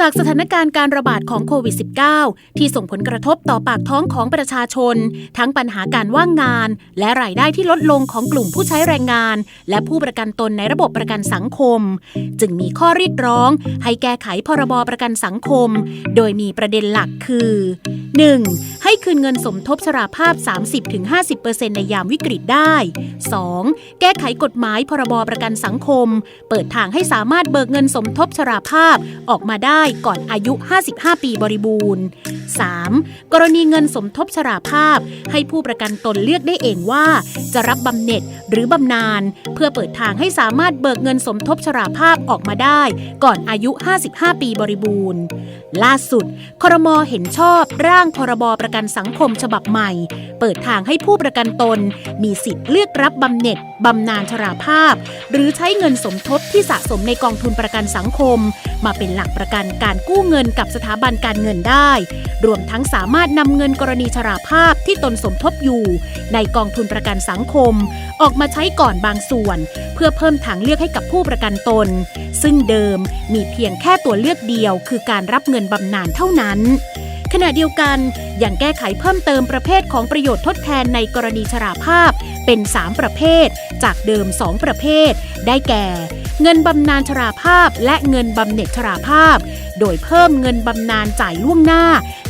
จากสถานการณ์การระบาดของโควิด -19 ที่ส่งผลกระทบต่อปากท้องของประชาชน ทั้งปัญหาการว่างงาน และรายได้ที่ลดลงของกลุ่มผู้ใช้แรงงาน และผู้ประกันตนในระบบประกันสังคม จึงมีข้อเรียกร้อง ให้แก้ไขพรบประกันสังคม โดยมีประเด็นหลักคือ 1. ให้คืนเงินสมทบชราภาพ 30-50%ในยามวิกฤตได้ 2. แก้ไขกฎหมายพรบประกันสังคม เปิดทางให้สามารถเบิกเงินสมทบชราภาพออกมาได้ก่อนอายุ 55 ปีบริบูรณ์ 3. กรณีเงินสมทบชราภาพ ให้ผู้ประกันตนเลือกได้เองว่า จะรับบำเหน็จหรือบำนาญเพื่อเปิดทางให้สามารถเบิกเงินสมทบชราภาพออกมาได้ ก่อนอายุ 55 ปีบริบูรณ์ ล่าสุดครมเห็นชอบร่างพรบประกันสังคมฉบับใหม่ เปิดทางให้ผู้ประกันตน มีสิทธิ์เลือกรับบำเหน็จ บำนาญชราภาพ หรือใช้เงินสมทบที่สะสมในกองทุนประกันสังคม มาเป็นหลักประกันการกู้เงินกับสถาบันการเงินได้ รวมทั้งสามารถนำเงินกรณีชราภาพที่ตนสมทบอยู่ ในกองทุนประกันสังคม ออกมาใช้ก่อนบางส่วน เพื่อเพิ่มทางเลือกให้กับผู้ประกันตน ซึ่งเดิมมีเพียงแค่ตัวเลือกเดียว คือการรับเงินบำนาญเท่านั้นขณะเดียวกันยังแก้ไขเพิ่มเติมประเภทของประโยชน์ทดแทนในกรณีชราภาพ เป็น 3 ประเภท จากเดิม 2 ประเภท ได้แก่ เงินบำนาญชราภาพและเงินบำเหน็จชราภาพ โดยเพิ่มเงินบำนาญจ่ายล่วงหน้า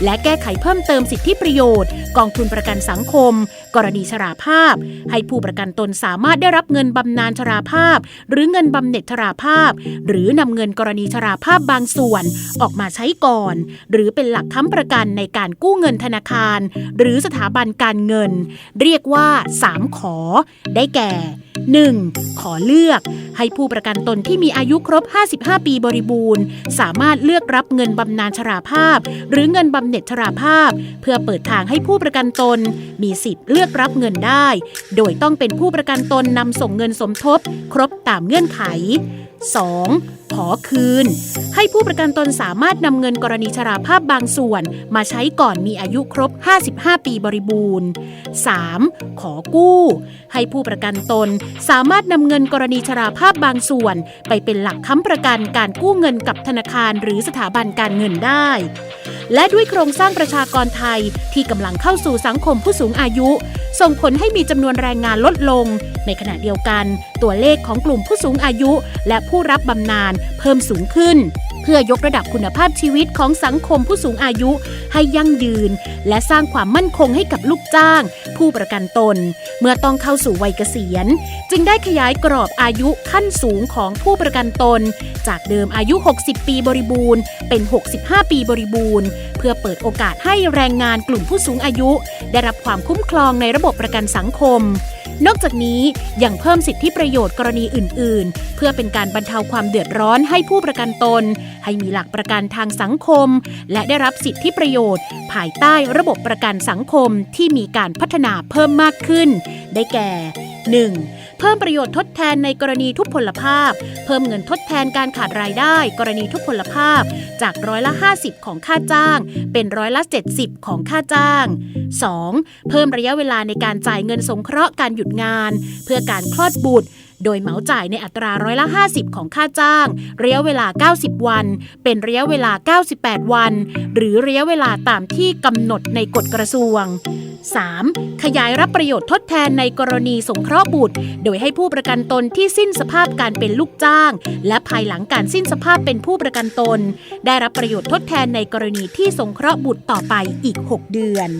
และแก้ไขเพิ่มเติมสิทธิประโยชน์ กองทุนประกันสังคม กรณีชราภาพ ให้ผู้ประกันตนสามารถได้รับเงินบำนาญชราภาพ หรือเงินบำเหน็จชราภาพ หรือนำเงินกรณีชราภาพบางส่วน ออกมาใช้ก่อน หรือเป็นหลักค้ำประกันในการกู้เงินธนาคาร หรือสถาบันการเงิน เรียกว่า 3 ขอ ได้แก่ 1. ขอเลือก ให้ผู้ประกันตนที่มีอายุครบ 55 ปีบริบูรณ์ สามารถเลือกอกรับเงินบำนาญชราภาพ หรือเงินบำเหน็จชราภาพ เพื่อเปิดทางให้ผู้ประกันตน มีสิทธิ์เลือกรับเงินได้ โดยต้องเป็นผู้ประกันตนนำส่งเงินสมทบ ครบตามเงื่อนไข 2. ขอคืน ให้ผู้ประกันตนสามารถนำเงินกรณีชราภาพบางส่วน มาใช้ก่อนมีอายุครบ 55 ปีบริบูรณ์ 3. ขอกู้ ให้ผู้ประกันตนสามารถนำเงินกรณีชราภาพบางส่วน ไปเป็นหลักค้ำประกันการกู้เงินกับธนาคารหรือสถาบันการเงินได้ และด้วยโครงสร้างประชากรไทยที่กำลังเข้าสู่สังคมผู้สูงอายุ ส่งผลให้มีจำนวนแรงงานลดลง ในขณะเดียวกัน ตัวเลขของกลุ่มผู้สูงอายุ และผู้รับบำนาญเพิ่มสูงขึ้น พื่อยกระดับคุณภาพชีวิตของสังคมผู้สูงอายุให้ยั่งยืน และสร้างความมั่นคงให้กับลูกจ้าง ผู้ประกันตน เมื่อต้องเข้าสู่วัยเกษียณ จึงได้ขยายกรอบอายุขั้นสูงของผู้ประกันตน จากเดิมอายุ 60 ปีบริบูรณ์ เป็น 65 ปีบริบูรณ์ เพื่อเปิดโอกาสให้แรงงานกลุ่มผู้สูงอายุ ได้รับความคุ้มครองในระบบประกันสังคม นอกจากนี้ยังเพิ่มสิทธิประโยชน์กรณีอื่น ๆ เพื่อเป็นการบรรเทาความเดือดร้อนให้ผู้ประกันตน ให้มีหลักประกันทางสังคม และได้รับสิทธิประโยชน์ ภายใต้ระบบประกันสังคมที่มีการพัฒนาเพิ่มมากขึ้น ได้แก่ 1. เพิ่มประโยชน์ทดแทนในกรณีทุพพลภาพ เพิ่มเงินทดแทนการขาดรายได้ กรณีทุพพลภาพ จากร้อยละ 50 ของค่าจ้าง เป็นร้อยละ 70 ของค่าจ้าง 2. เพิ่มระยะเวลาในการจ่ายเงินสงเคราะห์การหยุดงาน เพื่อการคลอดบุตรโดยเหมาจ่ายในอัตราร้อยละ 50 ของค่าจ้าง ระยะเวลา 90 วัน เป็นระยะเวลา 98 วัน หรือระยะเวลาตามที่กำหนดในกฎกระทรวง 3. ขยายรับประโยชน์ทดแทนในกรณีสงเคราะห์บุตร โดยให้ผู้ประกันตนที่สิ้นสภาพการเป็นลูกจ้าง และภายหลังการสิ้นสภาพเป็นผู้ประกันตน ได้รับประโยชน์ทดแทนในกรณีที่สงเคราะห์บุตรต่อไปอีก 6 เดือน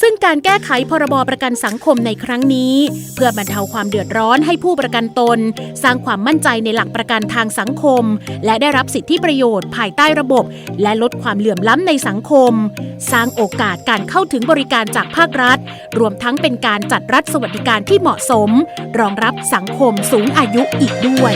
ซึ่งการแก้ไขพรบประกันสังคมในครั้งนี้ เพื่อบรรเทาความเดือดร้อนให้ผู้ประกันตน สร้างความมั่นใจในหลักประกันทางสังคม และได้รับสิทธิประโยชน์ภายใต้ระบบ และลดความเหลื่อมล้ำในสังคม สร้างโอกาสการเข้าถึงบริการจากภาครัรัฐ รวมทั้งเป็นการจัดรัฐสวัสดิการที่เหมาะสม รองรับสังคมสูงอายุอีกด้วย